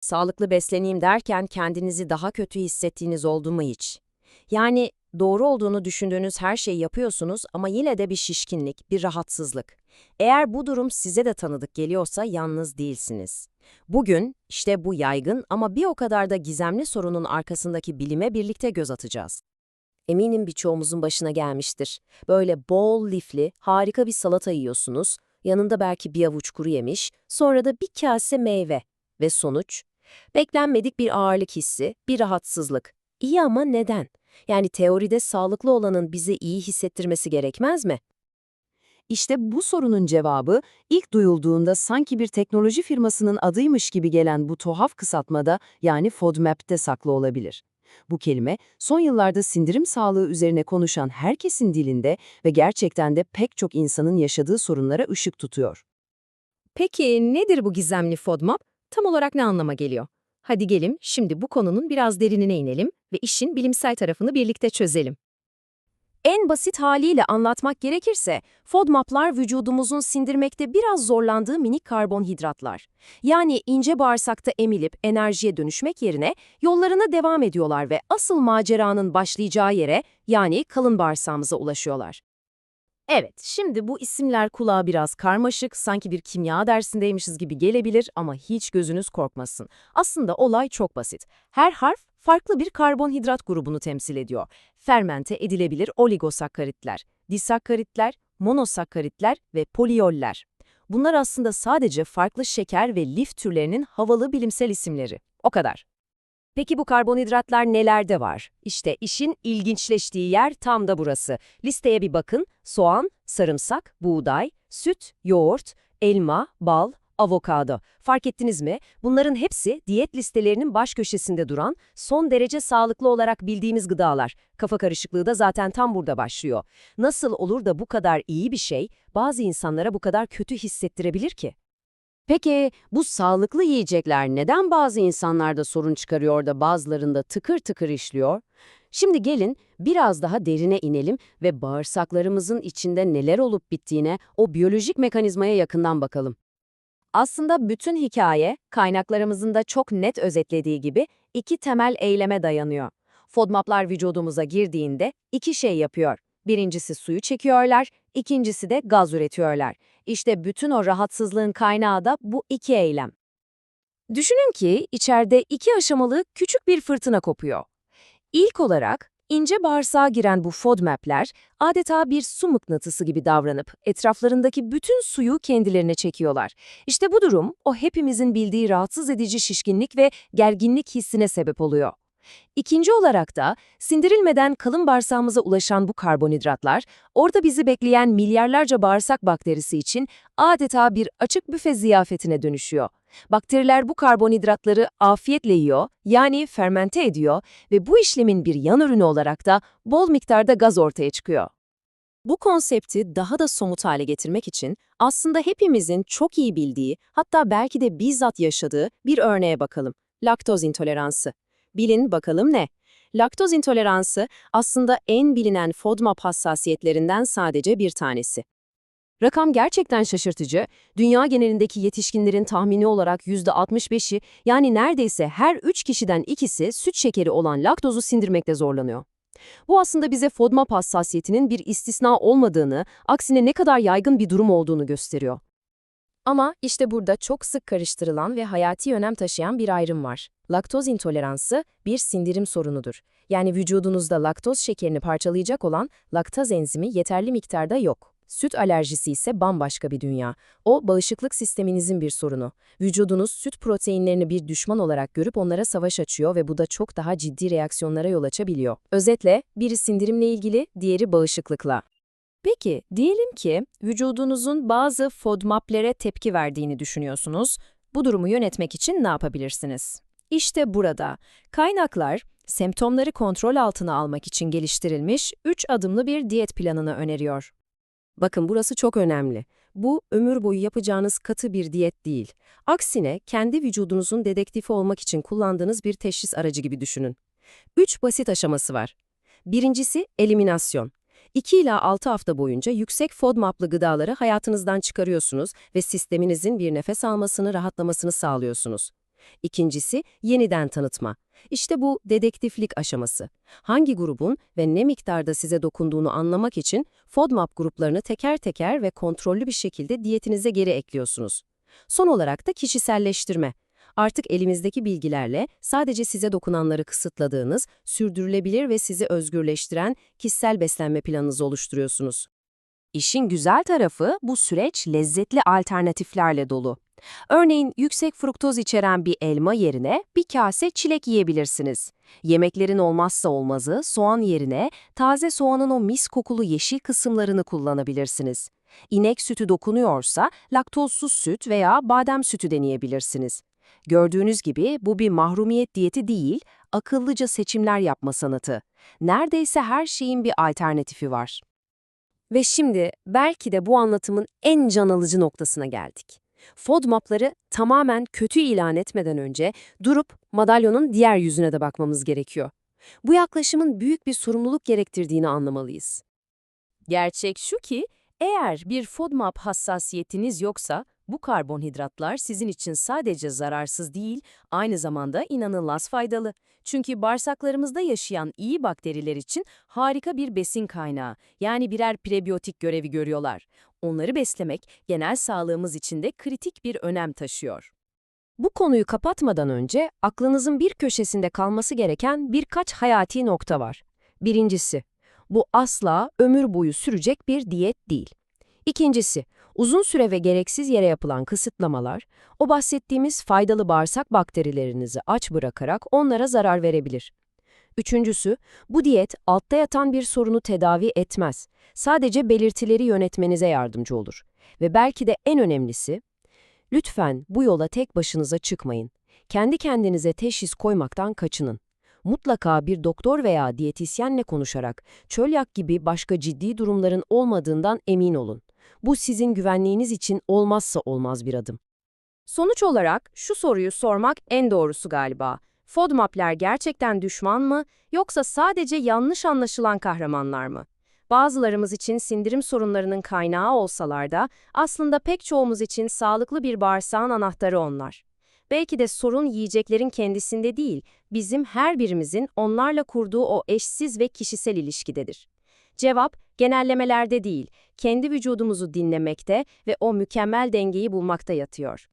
Sağlıklı besleneyim derken kendinizi daha kötü hissettiğiniz oldu mu hiç? Yani doğru olduğunu düşündüğünüz her şeyi yapıyorsunuz ama yine de bir şişkinlik, bir rahatsızlık. Eğer bu durum size de tanıdık geliyorsa yalnız değilsiniz. Bugün işte bu yaygın ama bir o kadar da gizemli sorunun arkasındaki bilime birlikte göz atacağız. Eminim birçoğumuzun başına gelmiştir. Böyle bol lifli, harika bir salata yiyorsunuz, yanında belki bir avuç kuru yemiş, sonra da bir kase meyve. Ve sonuç? Beklenmedik bir ağırlık hissi, bir rahatsızlık. İyi ama neden? Yani teoride sağlıklı olanın bizi iyi hissettirmesi gerekmez mi? İşte bu sorunun cevabı ilk duyulduğunda sanki bir teknoloji firmasının adıymış gibi gelen bu tuhaf kısaltmada yani FODMAP'te saklı olabilir. Bu kelime son yıllarda sindirim sağlığı üzerine konuşan herkesin dilinde ve gerçekten de pek çok insanın yaşadığı sorunlara ışık tutuyor. Peki nedir bu gizemli FODMAP? Tam olarak ne anlama geliyor? Hadi gelin şimdi bu konunun biraz derinine inelim ve işin bilimsel tarafını birlikte çözelim. En basit haliyle anlatmak gerekirse, FODMAP'lar vücudumuzun sindirmekte biraz zorlandığı minik karbonhidratlar. Yani ince bağırsakta emilip enerjiye dönüşmek yerine yollarına devam ediyorlar ve asıl maceranın başlayacağı yere yani kalın bağırsağımıza ulaşıyorlar. Evet, şimdi bu isimler kulağa biraz karmaşık, sanki bir kimya dersindeymişiz gibi gelebilir ama hiç gözünüz korkmasın. Aslında olay çok basit. Her harf farklı bir karbonhidrat grubunu temsil ediyor. Fermente edilebilir oligosakkaritler, disakkaritler, monosakkaritler ve poliyoller. Bunlar aslında sadece farklı şeker ve lif türlerinin havalı bilimsel isimleri. O kadar. Peki bu karbonhidratlar nelerde var? İşte işin ilginçleştiği yer tam da burası. Listeye bir bakın. Soğan, sarımsak, buğday, süt, yoğurt, elma, bal, avokado. Fark ettiniz mi? Bunların hepsi diyet listelerinin baş köşesinde duran, son derece sağlıklı olarak bildiğimiz gıdalar. Kafa karışıklığı da zaten tam burada başlıyor. Nasıl olur da bu kadar iyi bir şey bazı insanlara bu kadar kötü hissettirebilir ki? Peki bu sağlıklı yiyecekler neden bazı insanlarda sorun çıkarıyor da bazılarında tıkır tıkır işliyor? Şimdi gelin biraz daha derine inelim ve bağırsaklarımızın içinde neler olup bittiğine o biyolojik mekanizmaya yakından bakalım. Aslında bütün hikaye, kaynaklarımızın da çok net özetlediği gibi iki temel eyleme dayanıyor. FODMAP'lar vücudumuza girdiğinde iki şey yapıyor. Birincisi suyu çekiyorlar, ikincisi de gaz üretiyorlar. İşte bütün o rahatsızlığın kaynağı da bu iki eylem. Düşünün ki içeride iki aşamalı küçük bir fırtına kopuyor. İlk olarak ince bağırsağa giren bu FODMAP'ler adeta bir su mıknatısı gibi davranıp etraflarındaki bütün suyu kendilerine çekiyorlar. İşte bu durum o hepimizin bildiği rahatsız edici şişkinlik ve gerginlik hissine sebep oluyor. İkinci olarak da sindirilmeden kalın bağırsağımıza ulaşan bu karbonhidratlar, orada bizi bekleyen milyarlarca bağırsak bakterisi için adeta bir açık büfe ziyafetine dönüşüyor. Bakteriler bu karbonhidratları afiyetle yiyor, yani fermente ediyor ve bu işlemin bir yan ürünü olarak da bol miktarda gaz ortaya çıkıyor. Bu konsepti daha da somut hale getirmek için aslında hepimizin çok iyi bildiği, hatta belki de bizzat yaşadığı bir örneğe bakalım. Laktoz intoleransı. Bilin bakalım ne? Laktoz intoleransı aslında en bilinen FODMAP hassasiyetlerinden sadece bir tanesi. Rakam gerçekten şaşırtıcı. Dünya genelindeki yetişkinlerin tahmini olarak %65'i yani neredeyse her 3 kişiden ikisi süt şekeri olan laktozu sindirmekte zorlanıyor. Bu aslında bize FODMAP hassasiyetinin bir istisna olmadığını, aksine ne kadar yaygın bir durum olduğunu gösteriyor. Ama işte burada çok sık karıştırılan ve hayati önem taşıyan bir ayrım var. Laktoz intoleransı bir sindirim sorunudur. Yani vücudunuzda laktoz şekerini parçalayacak olan laktaz enzimi yeterli miktarda yok. Süt alerjisi ise bambaşka bir dünya. O, bağışıklık sisteminizin bir sorunu. Vücudunuz süt proteinlerini bir düşman olarak görüp onlara savaş açıyor ve bu da çok daha ciddi reaksiyonlara yol açabiliyor. Özetle, biri sindirimle ilgili, diğeri bağışıklıkla. Peki, diyelim ki vücudunuzun bazı FODMAP'lere tepki verdiğini düşünüyorsunuz. Bu durumu yönetmek için ne yapabilirsiniz? İşte burada kaynaklar semptomları kontrol altına almak için geliştirilmiş 3 adımlı bir diyet planını öneriyor. Bakın burası çok önemli. Bu ömür boyu yapacağınız katı bir diyet değil. Aksine kendi vücudunuzun dedektifi olmak için kullandığınız bir teşhis aracı gibi düşünün. 3 basit aşaması var. Birincisi eliminasyon. 2 ila 6 hafta boyunca yüksek FODMAP'lı gıdaları hayatınızdan çıkarıyorsunuz ve sisteminizin bir nefes almasını, rahatlamasını sağlıyorsunuz. İkincisi, yeniden tanıtma. İşte bu dedektiflik aşaması. Hangi grubun ve ne miktarda size dokunduğunu anlamak için FODMAP gruplarını teker teker ve kontrollü bir şekilde diyetinize geri ekliyorsunuz. Son olarak da kişiselleştirme. Artık elimizdeki bilgilerle sadece size dokunanları kısıtladığınız, sürdürülebilir ve sizi özgürleştiren kişisel beslenme planınızı oluşturuyorsunuz. İşin güzel tarafı bu süreç lezzetli alternatiflerle dolu. Örneğin yüksek fruktoz içeren bir elma yerine bir kase çilek yiyebilirsiniz. Yemeklerin olmazsa olmazı soğan yerine taze soğanın o mis kokulu yeşil kısımlarını kullanabilirsiniz. İnek sütü dokunuyorsa laktozsuz süt veya badem sütü deneyebilirsiniz. Gördüğünüz gibi bu bir mahrumiyet diyeti değil, akıllıca seçimler yapma sanatı. Neredeyse her şeyin bir alternatifi var. Ve şimdi belki de bu anlatımın en can alıcı noktasına geldik. FODMAP'ları tamamen kötü ilan etmeden önce durup madalyonun diğer yüzüne de bakmamız gerekiyor. Bu yaklaşımın büyük bir sorumluluk gerektirdiğini anlamalıyız. Gerçek şu ki, eğer bir FODMAP hassasiyetiniz yoksa, bu karbonhidratlar sizin için sadece zararsız değil, aynı zamanda inanılmaz faydalı. Çünkü bağırsaklarımızda yaşayan iyi bakteriler için harika bir besin kaynağı, yani birer prebiyotik görevi görüyorlar. Onları beslemek genel sağlığımız için de kritik bir önem taşıyor. Bu konuyu kapatmadan önce aklınızın bir köşesinde kalması gereken birkaç hayati nokta var. Birincisi, bu asla ömür boyu sürecek bir diyet değil. İkincisi, uzun süre ve gereksiz yere yapılan kısıtlamalar, o bahsettiğimiz faydalı bağırsak bakterilerinizi aç bırakarak onlara zarar verebilir. Üçüncüsü, bu diyet altta yatan bir sorunu tedavi etmez. Sadece belirtileri yönetmenize yardımcı olur. Ve belki de en önemlisi, lütfen bu yola tek başınıza çıkmayın. Kendi kendinize teşhis koymaktan kaçının. Mutlaka bir doktor veya diyetisyenle konuşarak çölyak gibi başka ciddi durumların olmadığından emin olun. Bu sizin güvenliğiniz için olmazsa olmaz bir adım. Sonuç olarak şu soruyu sormak en doğrusu galiba. FODMAP'ler gerçekten düşman mı yoksa sadece yanlış anlaşılan kahramanlar mı? Bazılarımız için sindirim sorunlarının kaynağı olsalar da aslında pek çoğumuz için sağlıklı bir bağırsağın anahtarı onlar. Belki de sorun yiyeceklerin kendisinde değil, bizim her birimizin onlarla kurduğu o eşsiz ve kişisel ilişkidedir. Cevap, genellemelerde değil, kendi vücudumuzu dinlemekte ve o mükemmel dengeyi bulmakta yatıyor.